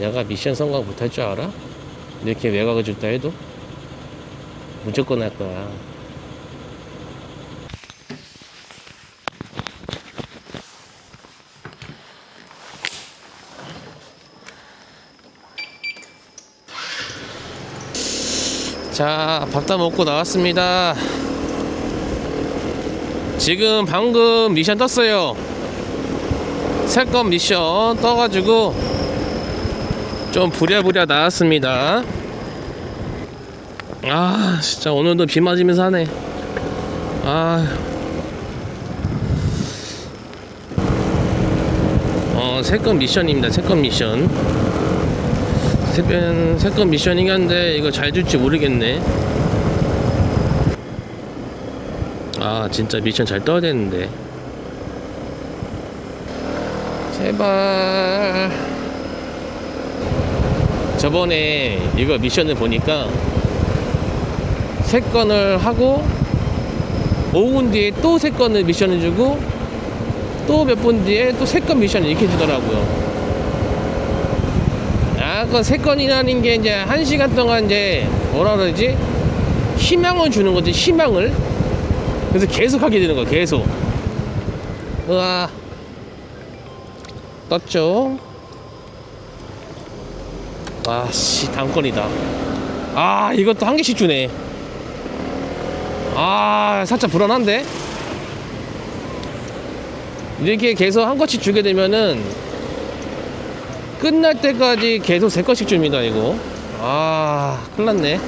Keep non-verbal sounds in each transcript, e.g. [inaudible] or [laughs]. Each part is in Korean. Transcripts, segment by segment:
내가 미션 성공 못할 줄 알아? 이렇게 외곽을 줬다 해도 무조건 할 거야. 자, 밥 다 먹고 나왔습니다. 지금 방금 미션 떴어요. 새건 미션 떠가지고 좀 부랴부랴 나왔습니다. 아, 진짜 오늘도 비 맞으면서 하네. 아. 어, 세건 미션입니다. 세건 미션. 세건, 세건 미션이긴 한데, 이거 잘 줄지 모르겠네. 아, 진짜 미션 잘 떠야 되는데. 제발. 저번에 이거 미션을 보니까 세 건을 하고 5분 뒤에 또 세 건을 미션을 주고 또 몇 분 뒤에 또 세 건 미션을 이렇게 주더라고요. 약간 세 건이라는 게 이제 한 시간 동안 이제 뭐라 그러지? 희망을 주는 거지, 희망을. 그래서 계속 하게 되는 거야, 계속. 우와. 떴죠? 아씨 건이다. 아 이것도 한 개씩 주네. 아 살짝 불안한데? 이렇게 계속 한 건씩 주게 되면은 끝날 때까지 계속 세 건씩 줍니다 이거. 아 큰일났네.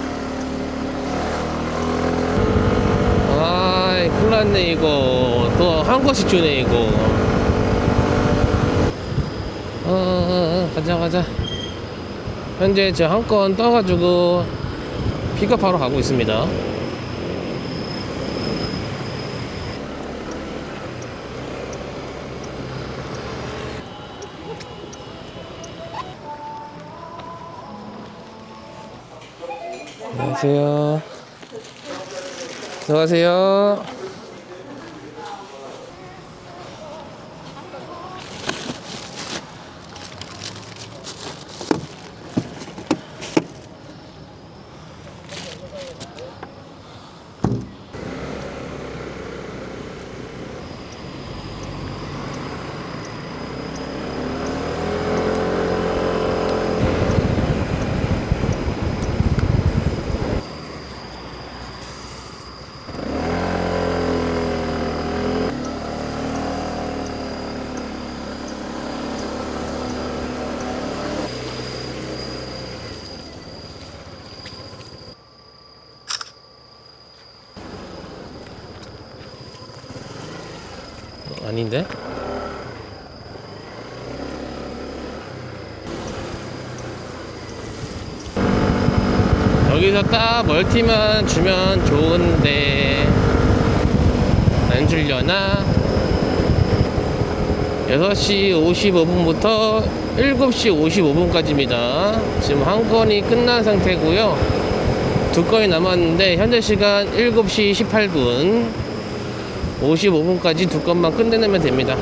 아 큰일났네 이거. 또한 건씩 주네 이거. 어, 어, 어 가자 가자 현재 저한건 떠가지고 픽업하러 가고 있습니다. 안녕하세요. 들어가세요. 아닌데? 여기서 딱 멀티만 주면 좋은데 안 주려나? 6시 55분부터 7시 55분까지입니다. 지금 한 건이 끝난 상태고요. 두 건이 남았는데 현재 시간 7시 18분 55분까지 두 건만 끝내면 됩니다.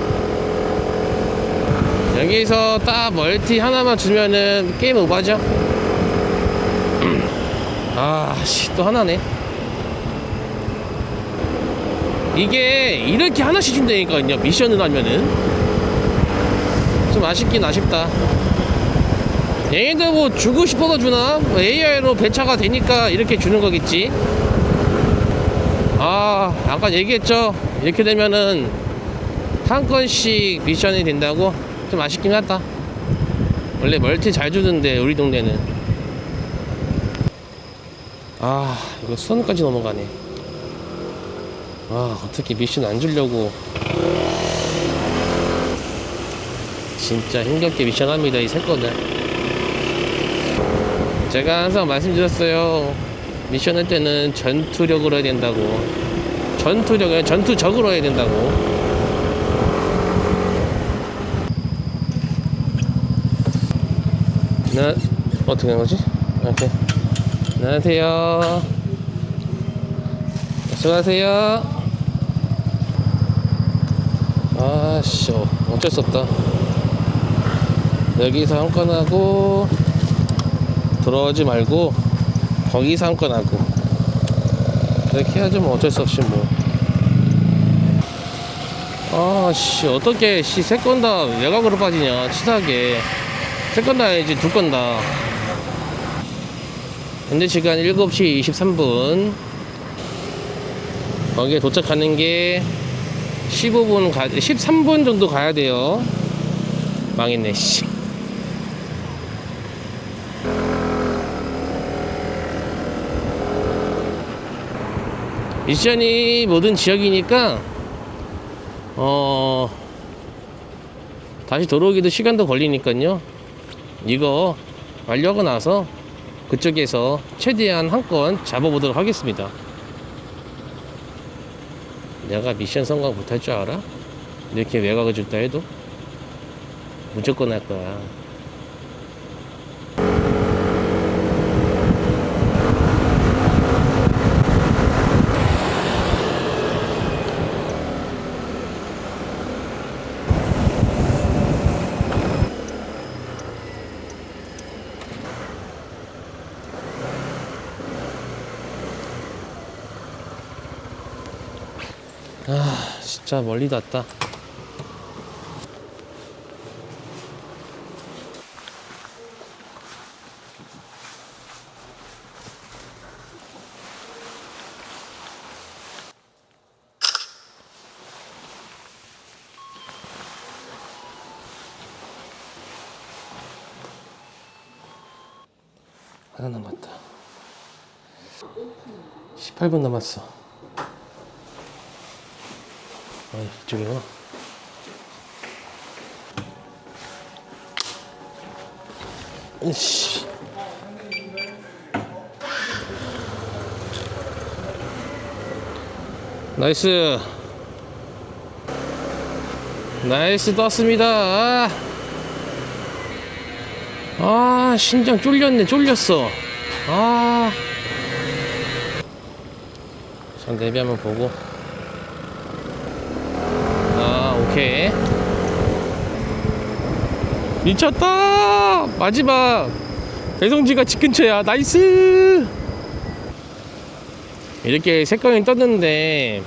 여기서 딱 멀티 하나만 주면은 게임 오버죠? [clears throat] 아, 씨, 또 하나네. 이게 이렇게 하나씩 준다니까요, 미션을 하면은. 좀 아쉽긴 아쉽다. 얘네들 뭐 주고 싶어서 주나? 뭐 AI로 배차가 되니까 이렇게 주는 거겠지. 아, 아까 얘기했죠. 이렇게 되면은 한 건씩 미션이 된다고 좀 아쉽긴 하다. 원래 멀티 잘 주던데 우리 동네는. 아, 이거 수원까지 넘어가네. 아, 어떻게 미션 안 주려고. 진짜 힘겹게 미션 합니다, 이세 건을. 제가 항상 말씀드렸어요. 미션 할 때는 전투력으로 해야 된다고. 전투력, 전투적으로 해야 된다고. 나, 어떻게 하는 거지? 이렇게. 안녕하세요. 수고하세요. 아씨, 어쩔 수 없다. 여기서 한 건 하고 들어오지 말고 거기서 한 건 하고 그렇게 해야지 뭐 어쩔 수 없이 뭐. 아씨 어떻게 씨 세 건 다 외곽으로 빠지냐 치사하게. 세 건다 해야지 두 건 다. 현재 시간 7시 23분. 거기에 도착하는 게 15분 가 13분 정도 가야 돼요. 망했네 씨 미션이 모든 지역이니까 어 다시 들어오기도 시간도 걸리니까요. 이거 완료하고 나서 그쪽에서 최대한 한 건 잡아보도록 하겠습니다. 내가 미션 성공 못할 줄 알아? 이렇게 외곽을 줄다 해도? 무조건 할 거야 아 진짜 멀리 났다. 하나 남았다. 18분 남았어 아, 이쪽이구나. 으씨. 나이스. 나이스 떴습니다. 아, 아 심장 쫄렸네, 쫄렸어. 아. 전 내비 한번 보고. 아, 오케이. 미쳤다! 마지막! 배송지가 집 근처야. 나이스! 이렇게 색깔이 떴는데,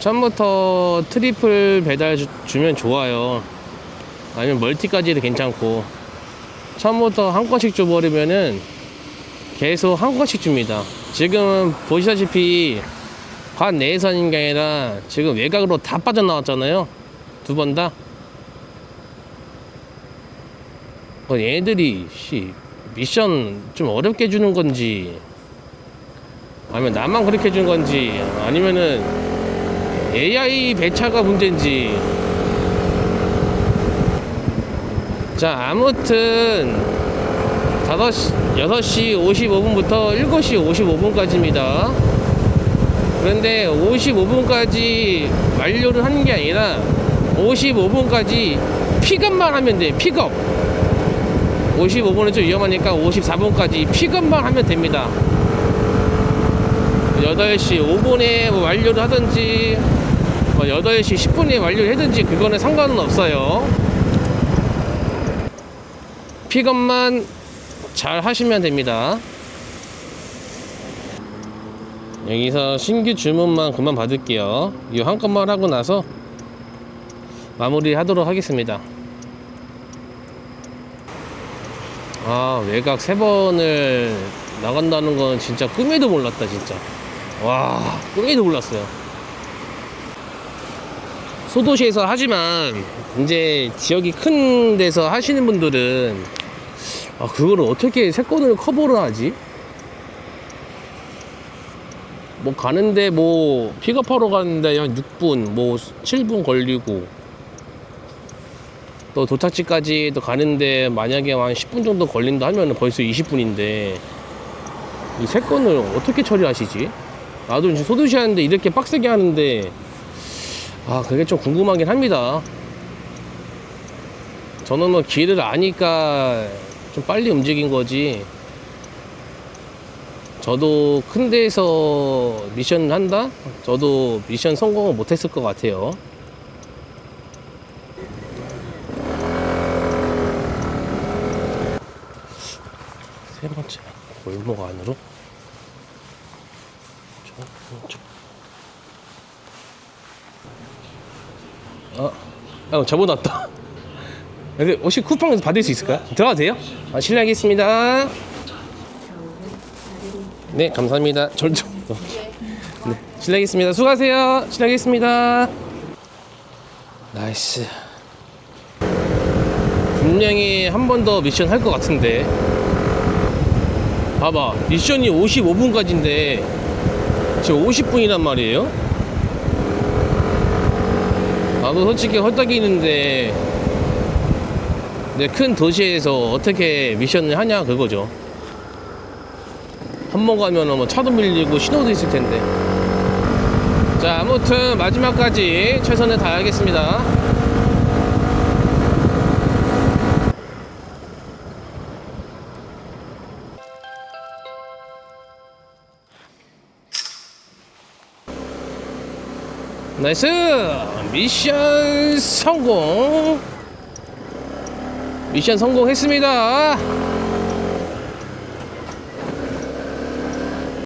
처음부터 트리플 배달 주, 주면 좋아요. 아니면 멀티까지도 괜찮고, 처음부터 한 건씩 줘버리면은 계속 한 건씩 줍니다. 지금 보시다시피 관 내선인 게 아니라 지금 외곽으로 다 빠져나왔잖아요. 두 번 다. 어, 얘들이 씨 미션 좀 어렵게 주는 건지 아니면 나만 그렇게 준 건지 아니면은 AI 배차가 문제인지 자 아무튼 5시, 6시 55분부터 7시 55분까지입니다 그런데 55분까지 완료를 하는 게 아니라 55분까지 픽업만 하면 돼 픽업. 55분은 좀 위험하니까 54분까지 픽업만 하면 됩니다. 8시 5분에 뭐 완료를 하든지 뭐 8시 10분에 완료를 하든지 그거는 상관은 없어요. 픽업만 잘 하시면 됩니다 여기서 신규 주문만 그만 받을게요. 이 한 건만 하고 나서 마무리 하도록 하겠습니다. 아, 외곽 세 번을 나간다는 건 진짜 꿈에도 몰랐다, 진짜. 와, 꿈에도 몰랐어요. 소도시에서 하지만, 이제 지역이 큰 데서 하시는 분들은, 아, 그거를 어떻게 세 건을 커버를 하지? 뭐 가는데 뭐 픽업하러 가는데 한 6분 뭐 7분 걸리고. 또 도착지까지 또 가는데 만약에 한 10분 정도 걸린다 하면은 벌써 20분인데. 이 세 건을 어떻게 처리하시지? 나도 지금 소도시 하는데 이렇게 빡세게 하는데. 아 그게 좀 궁금하긴 합니다. 저는 뭐 길을 아니까 좀 빨리 움직인 거지 저도 큰 데에서 미션을 한다? 저도 미션 성공을 못했을 것 같아요. 세 번째 골목 안으로 아, 아 잡아놨다. [laughs] 혹시 쿠팡에서 받을 수 있을까요? 들어가도 돼요? 아, 실례하겠습니다. 네, 감사합니다. 절 좀. 네, 실례하겠습니다. 수고하세요. 실례하겠습니다. 나이스. 분명히 한 번 더 미션 할 것 같은데. 봐봐, 미션이 55분까지인데 지금 50분이란 말이에요? 나도 솔직히 헐떡이는데 내큰 도시에서 어떻게 미션을 하냐 그거죠. 한번 가면 뭐 차도 밀리고 신호도 있을 텐데. 자, 아무튼 마지막까지 최선을 다하겠습니다. 나이스! 미션 성공! 미션 성공했습니다!